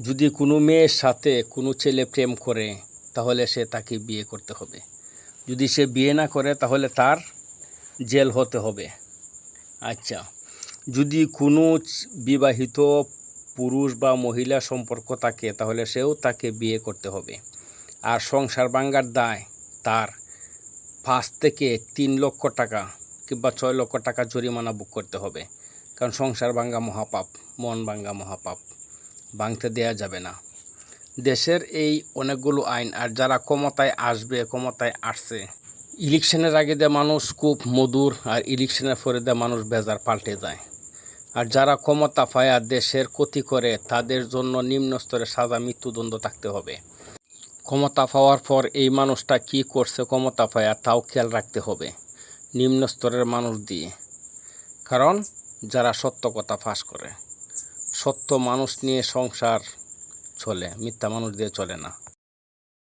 যদি কোনো মেয়ের সাথে কোনো ছেলে প্রেম করে, তাহলে সে তাকে বিয়ে করতে হবে। যদি সে বিয়ে না করে, তাহলে তার জেল হতে হবে। আচ্ছা যদি কোনো বিবাহিত পুরুষ বা মহিলা সম্পর্ক থাকে, তাহলে সেও তাকে বিয়ে করতে হবে। আর সংসার ভাঙ্গার দায় তার। পাঁচ থেকে তিন লক্ষ টাকা কিংবা ছয় লক্ষ টাকা জরিমানা বুক করতে হবে। কারণ সংসার ভাঙ্গা মহাপাপ, মন ভাঙ্গা মহাপাপ। ভাঙতে দেয়া যাবে না। দেশের এই অনেকগুলো আইন, আর যারা ক্ষমতায় আসবে, ক্ষমতায় আসছে, ইলেকশনের আগে দিয়ে মানুষ খুব মধুর, আর ইলেকশনের পরে দিয়ে মানুষ বেজার পাল্টে যায়। আর যারা ক্ষমতা পায় দেশের ক্ষতি করে, তাদের জন্য নিম্ন স্তরে সাজা, মৃত্যুদণ্ড থাকতে হবে। ক্ষমতা পাওয়ার পর এই মানুষটা কি করছে, ক্ষমতা পায় তাও খেয়াল রাখতে হবে, নিম্ন স্তরের মানুষ দিয়ে। কারণ যারা সত্য কথা ফাঁস করে সত্য মানুষ নিয়ে সংসার চলে মিথ্যা মানুষ দিয়ে চলে না।